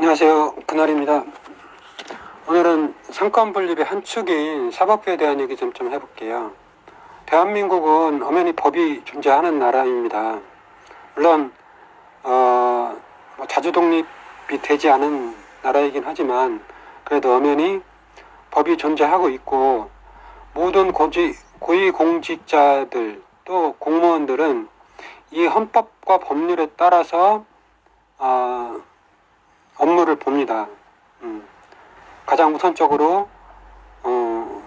안녕하세요. 그날입니다. 오늘은 상권 분립의 한 축인 사법부에 대한 얘기 좀, 좀 해볼게요. 대한민국은 엄연히 법이 존재하는 나라입니다. 물론 어, 뭐 자주 독립이 되지 않은 나라이긴 하지만 그래도 엄연히 법이 존재하고 있고 모든 고지, 고위공직자들 또 공무원들은 이 헌법과 법률에 따라서 어, 업무를 봅니다. 음, 가장 우선적으로 어,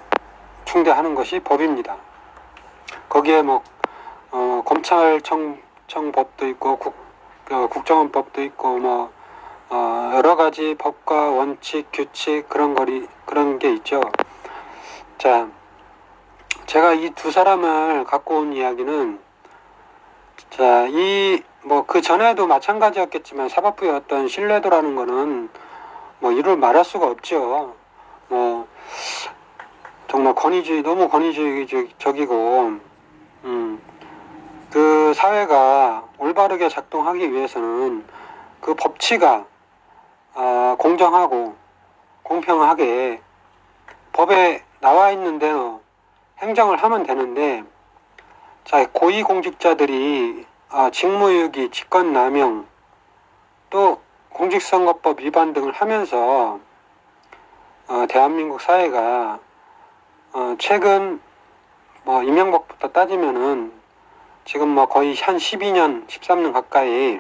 충대하는 것이 법입니다. 거기에 뭐 어, 검찰청 법도 있고 국, 어, 국정원법도 있고 뭐 어, 여러 가지 법과 원칙, 규칙 그런 거리 그런 게 있죠. 자, 제가 이 두 사람을 갖고 온 이야기는 자, 이 뭐 그 전에도 마찬가지였겠지만 사법부의 어떤 신뢰도라는 거는 뭐 이를 말할 수가 없죠. 뭐 정말 권위주의 너무 권위주의적이고 음, 그 사회가 올바르게 작동하기 위해서는 그 법치가 아, 공정하고 공평하게 법에 나와 있는 대로 행정을 하면 되는데 자 고위공직자들이 아, 직무유기, 직권남용 또 공직선거법 위반 등을 하면서 어, 대한민국 사회가 어, 최근 뭐 이명박부터 따지면은 지금 뭐 거의 한 12년, 13년 가까이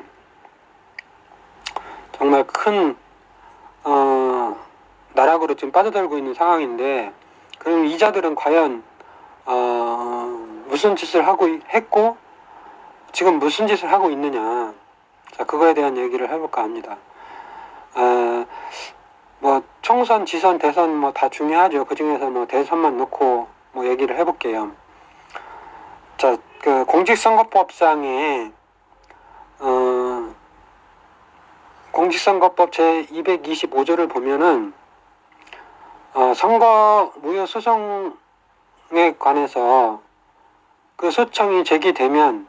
정말 큰 어, 나락으로 지금 빠져들고 있는 상황인데 그럼 이자들은 과연 어, 무슨 짓을 하고 있- 했고 지금 무슨 짓을 하고 있느냐 자 그거에 대한 얘기를 해볼까 합니다. 어, 뭐 총선, 지선, 대선 뭐 다 중요하죠. 그 중에서 뭐 대선만 놓고 뭐 얘기를 해볼게요. 자, 그 공직선거법상에 어, 공직선거법 제 225조를 보면은 어, 선거 무효 소송에 관해서 그 소청이 제기되면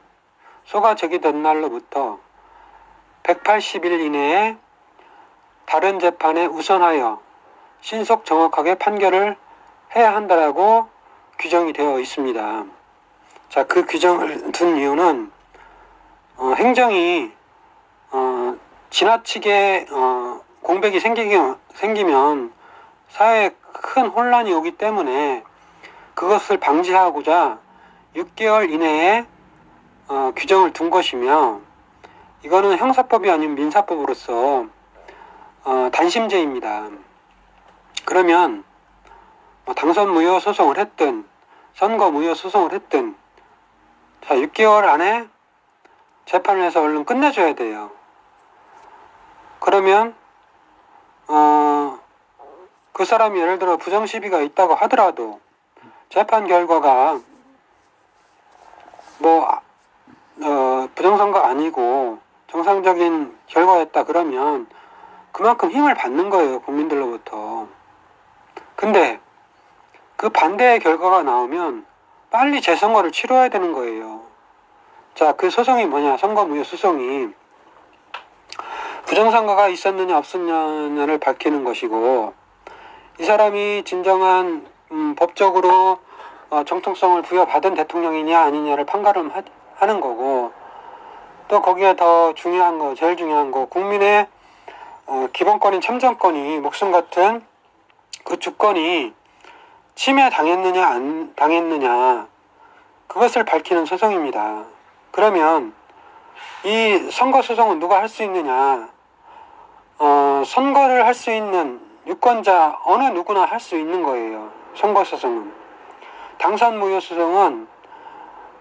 소가 제기된 날로부터 180일 이내에 다른 재판에 우선하여 신속 정확하게 판결을 해야 한다라고 규정이 되어 있습니다. 자, 그 규정을 둔 이유는 어, 행정이 어, 지나치게 어, 공백이 생기기, 생기면 사회에 큰 혼란이 오기 때문에 그것을 방지하고자 6개월 이내에 어, 규정을 둔 것이며 이거는 형사법이 아닌 민사법으로서 어, 단심제입니다. 그러면 뭐 당선 무효 소송을 했든 선거 무효 소송을 했든 자 6개월 안에 재판을 해서 얼른 끝내줘야 돼요. 그러면 어, 그 사람이 예를 들어 부정 시비가 있다고 하더라도 재판 결과가 뭐 어, 부정선거 아니고 정상적인 결과였다 그러면 그만큼 힘을 받는 거예요 국민들로부터. 근데 그 반대의 결과가 나오면 빨리 재선거를 치러야 되는 거예요. 자, 그 소송이 뭐냐? 선거무효 소송이 부정선거가 있었느냐 없었느냐를 밝히는 것이고 이 사람이 진정한 음, 법적으로 어, 정통성을 부여받은 대통령이냐 아니냐를 판가름하는 거고 또 거기에 더 중요한 거 제일 중요한 거 국민의 어, 기본권인 참정권이 목숨 같은 그 주권이 침해 당했느냐 안 당했느냐 그것을 밝히는 소송입니다. 그러면 이 선거 소송은 누가 할 수 있느냐? 어, 선거를 할 수 있는 유권자 어느 누구나 할 수 있는 거예요. 선거 소송은 당선 무효 소송은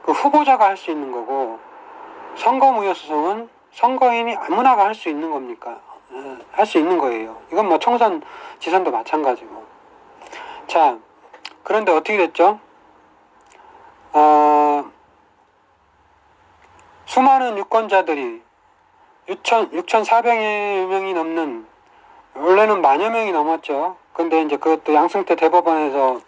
그 후보자가 할 수 있는 거고 선거 무효 소송은 선거인이 아무나가 할 수 있는 겁니까? 할 수 있는 거예요. 이건 뭐 총선, 지선도 마찬가지고. 자, 그런데 어떻게 됐죠? 어, 수많은 유권자들이 6천, 6,400여 명이 넘는, 원래는 만여 명이 넘었죠. 근데 이제 그것도 양승태 대법원에서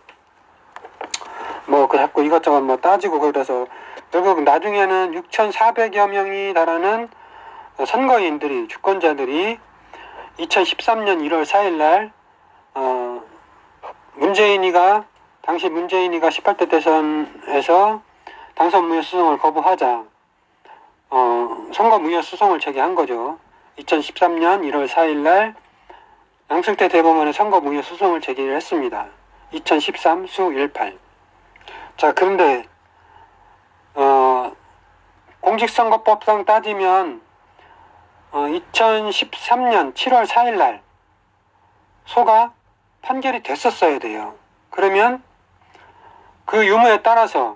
뭐, 그 자꾸 이것저것 뭐 따지고 그래서 결국 나중에는 6,400여 명이 달하는 선거인들이, 주권자들이 2013년 1월 4일 날 어, 문재인이가 당시 문재인이가 18대 대선에서 당선 무효 수송을 거부하자 어, 선거 무효 수송을 제기한 거죠. 2013년 1월 4일 날 양승태 대법원에 선거 무효 수송을 제기를 했습니다. 2013 수 18. 자, 그런데 어, 공직선거법상 따지면 어, 2013년 7월 4일 날 소가 판결이 됐었어야 돼요. 그러면 그 유무에 따라서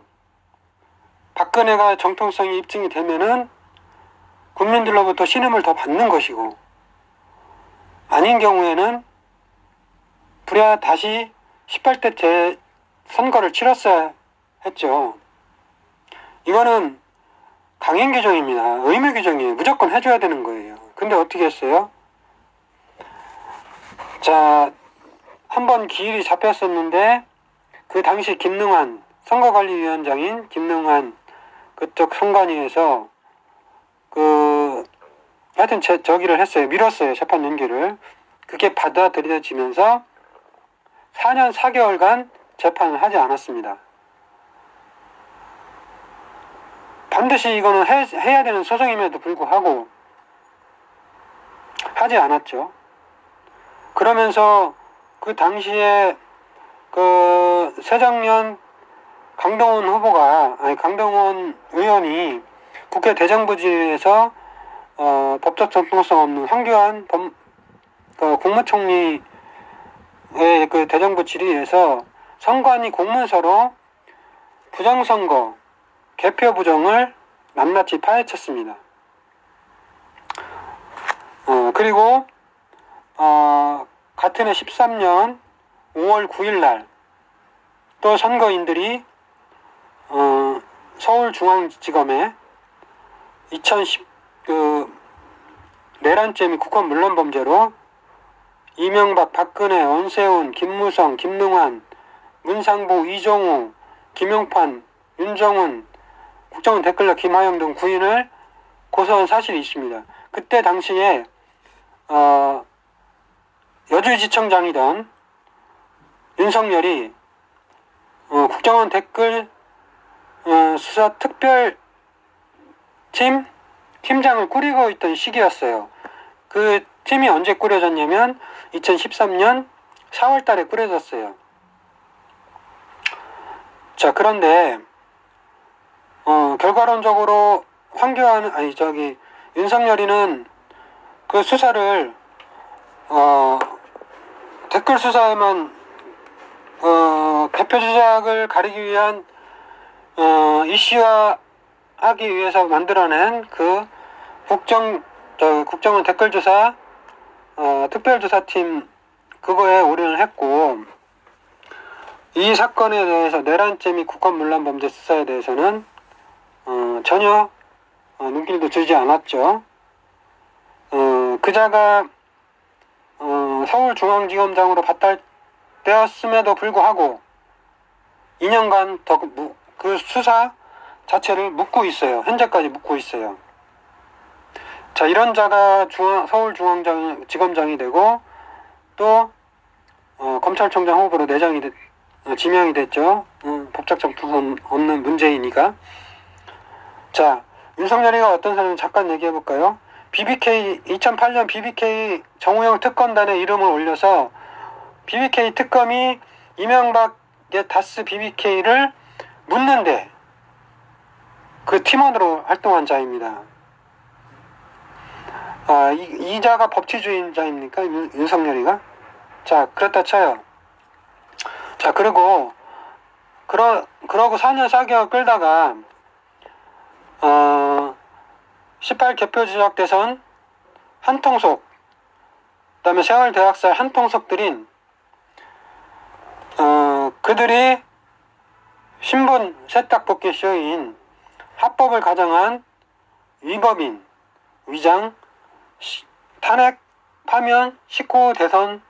박근혜가 정통성이 입증이 되면은 국민들로부터 신임을 더 받는 것이고 아닌 경우에는 불야 다시 18대 재 선거를 치렀어야 했죠. 이거는 강행 규정입니다. 의무 규정이에요. 무조건 해줘야 되는 거예요. 근데 어떻게 했어요? 자, 한 번 기일이 잡혔었는데 그 당시 김능환 선거관리위원장인 김능환 그쪽 선관위에서 그 하여튼 제, 저기를 했어요. 밀었어요. 재판 연기를. 그게 받아들여지면서 4년 4개월간 재판을 하지 않았습니다. 반드시 이거는 해, 해야 되는 소송임에도 불구하고 하지 않았죠. 그러면서 그 당시에 그 새정년 강동원 후보가 아니 강동원 의원이 국회 대정부질에서 어, 법적 정통성 없는 황교안 범, 그 국무총리의 그 대정부 질의에서 선관위 공문서로 부정선거 개표 부정을 낱낱이 파헤쳤습니다. 어, 그리고 어, 같은 해 13년 5월 9일 날 또 선거인들이 어, 서울중앙지검에 2010 그 내란죄 및 국권 물론 범죄로 이명박, 박근혜, 원세훈, 김무성, 김능환, 문상보, 이종우, 김용판, 윤정훈, 국정원 댓글러 김하영 등 구인을 고소한 사실이 있습니다. 그때 당시에 어, 여주지청장이던 윤석열이 어, 국정원 댓글 어, 수사 특별 팀 팀장을 꾸리고 있던 시기였어요. 그 팀이 언제 꾸려졌냐면 2013년 4월 달에 꾸려졌어요. 자, 그런데 어, 결과론적으로 황교안 아니 저기 윤석열이는 그 수사를 어, 댓글 수사에만 어, 대표 주작을 가리기 위한 어, 이슈화 하기 위해서 만들어낸 그 국정 저 국정원 댓글 조사 어, 특별조사팀 그거에 올인을 했고 이 사건에 대해서 내란죄 및 국권문란 범죄 수사에 대해서는 어, 전혀 어, 눈길도 주지 않았죠. 어, 그자가 어, 서울중앙지검장으로 발달되었음에도 불구하고 2년간 더 그 수사 자체를 묻고 있어요. 현재까지 묻고 있어요. 자, 이런 자가 중앙, 서울중앙지검장이 되고 또 어, 검찰총장 후보로 내정이 됐, 어, 지명이 됐죠. 음, 법적 정통 없는 문재인이가. 자, 윤석열이가 어떤 사람인지 잠깐 얘기해 볼까요? BBK 2008년 BBK 정우영 특검단의 이름을 올려서 BBK 특검이 이명박의 다스 BBK를 묻는데 그 팀원으로 활동한 자입니다. 아, 이, 이 자가 법치주의자입니까? 윤, 윤석열이가? 자, 그렇다 쳐요. 자, 그리고, 그러, 그러고 4년 4개월 끌다가, 어, 18 개표 지역 대선 한 통속, 그 다음에 세월 대학살 한 통속들인, 어, 그들이 신분 세탁복귀 쇼인 합법을 가정한 위법인, 위장, 시, 탄핵, 파면, 19 대선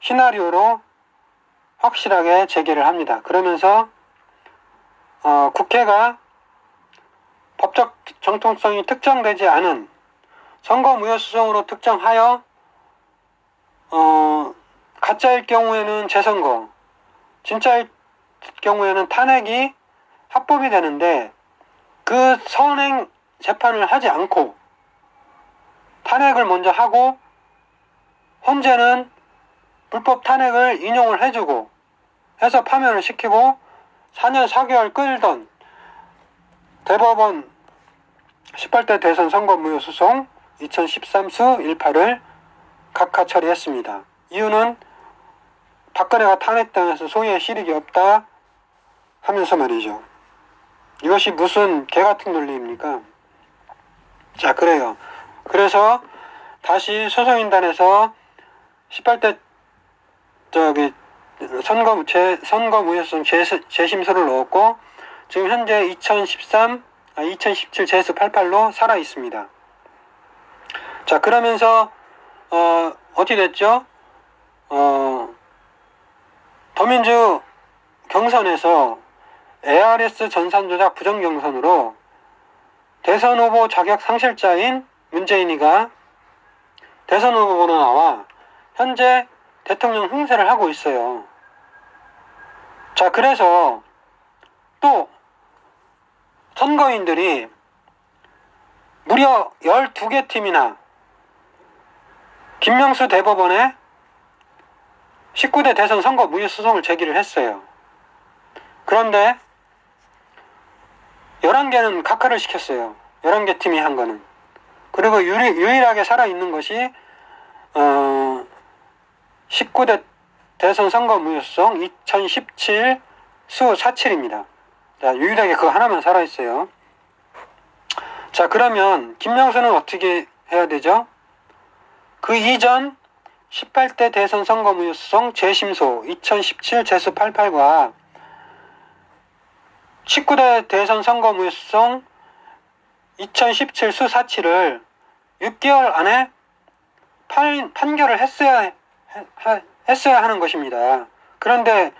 시나리오로 확실하게 재개를 합니다. 그러면서 어, 국회가 법적 정통성이 특정되지 않은 선거 무효 수송으로 특정하여 어, 가짜일 경우에는 재선거, 진짜일 경우에는 탄핵이 합법이 되는데 그 선행 재판을 하지 않고 탄핵을 먼저 하고 헌재는 불법 탄핵을 인용을 해주고 해서 파면을 시키고 4년 4개월 끌던 대법원 18대 대선 선거 무효 소송 2013수 18을 각하 처리했습니다. 이유는 박근혜가 탄핵당해서 소위에 실익이 없다 하면서 말이죠. 이것이 무슨 개 같은 논리입니까? 자, 그래요. 그래서 다시 소송인단에서 18대 저기 선거 재 선거 무효성 재, 재심소를 넣었고 지금 현재 2013 아, 2017 재수 88로 살아 있습니다. 자 그러면서 어 어떻게 됐죠? 어 더민주 경선에서 ARS 전산 조작 부정 경선으로 대선 후보 자격 상실자인 문재인이가 대선 후보로 나와 현재 대통령 행세를 하고 있어요. 자, 그래서 또 선거인들이 무려 12개 팀이나 김명수 대법원에 19대 대선 선거 무효 소송을 제기를 했어요. 그런데 11개는 각하를 시켰어요. 11개 팀이 한 거는. 그리고 유리, 유일하게 살아있는 것이 어, 19대 대선 선거 무효성 2017 수 47입니다. 자, 유일하게 그거 하나만 살아있어요. 자, 그러면 김명수는 어떻게 해야 되죠? 그 이전 18대 대선 선거 무효성 재심소 2017 재수 88과 19대 대선 선거 무효성 2017수 47을 6개월 안에 판, 판결을 했어야 했어야 하는 것입니다. 그런데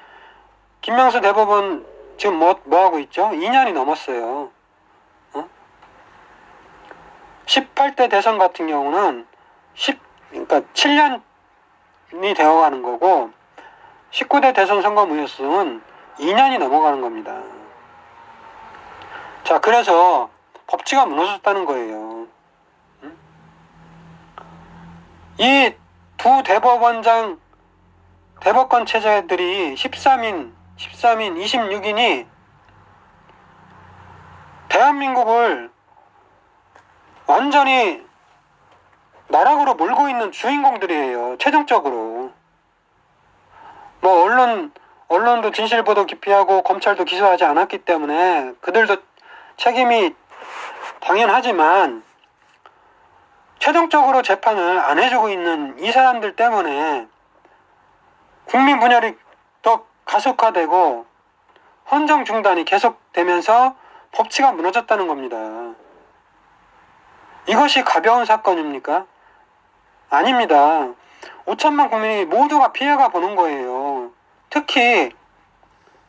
김명수 대법원 지금 뭐, 뭐 하고 있죠? 2년이 넘었어요. 어? 18대 대선 같은 경우는 10, 그러니까 7년이 되어가는 거고 19대 대선 선거 무효성은 2년이 넘어가는 겁니다. 자, 그래서 법치가 무너졌다는 거예요. 이두 대법원장 대법관 체제들이 13인, 13인, 26인이 대한민국을 완전히 나락으로 몰고 있는 주인공들이에요. 최종적으로. 뭐 언론 언론도 진실 보도 기피하고 검찰도 기소하지 않았기 때문에 그들도 책임이 당연하지만 최종적으로 재판을 안 해주고 있는 이 사람들 때문에 국민 분열이 더 가속화되고 헌정 중단이 계속되면서 법치가 무너졌다는 겁니다. 이것이 가벼운 사건입니까? 아닙니다. 5천만 국민이 모두가 피해가 보는 거예요. 특히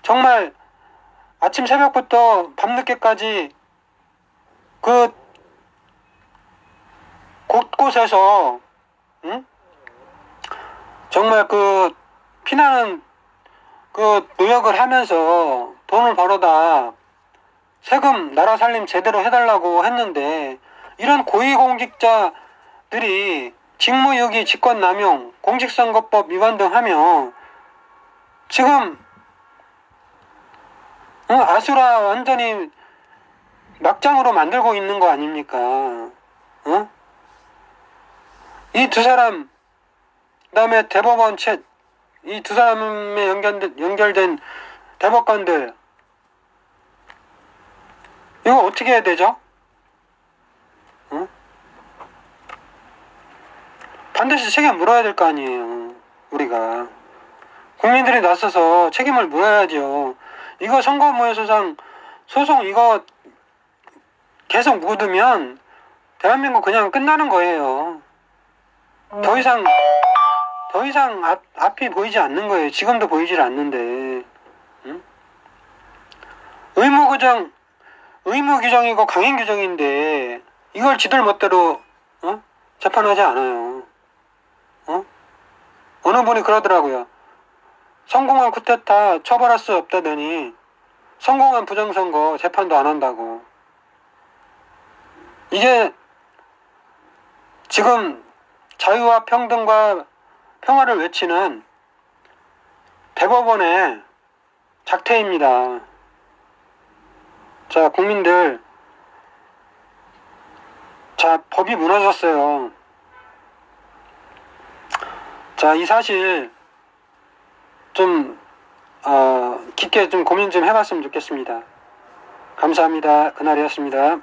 정말 아침 새벽부터 밤늦게까지 그 곳곳에서 응? 정말 그 피나는 그 노력을 하면서 돈을 벌어다 세금 나라 살림 제대로 해달라고 했는데 이런 고위공직자들이 직무유기, 직권남용, 공직선거법 위반 등 하며 지금 어, 아수라 완전히 막장으로 만들고 있는 거 아닙니까? 어? 이 두 사람 그다음에 대법원 채 이 두 사람에 연결된, 연결된 대법관들 이거 어떻게 해야 되죠? 어? 반드시 책임 물어야 될 거 아니에요 우리가 국민들이 나서서 책임을 물어야죠 이거 선거무효소장 소송 이거 계속 묻으면 대한민국 그냥 끝나는 거예요 더 이상 더 이상 앞, 앞이 보이지 않는 거예요. 지금도 보이질 않는데 응? 의무 규정 의무 규정이고 강행 규정인데 이걸 지들 멋대로 어? 재판하지 않아요. 어? 어느 분이 그러더라고요. 성공한 쿠데타 처벌할 수 없다더니 성공한 부정선거 재판도 안 한다고. 이게 지금 자유와 평등과 평화를 외치는 대법원의 작태입니다. 자, 국민들. 자, 법이 무너졌어요. 자, 이 사실 좀, 어, 깊게 좀 고민 좀 해봤으면 좋겠습니다. 감사합니다. 그날이었습니다.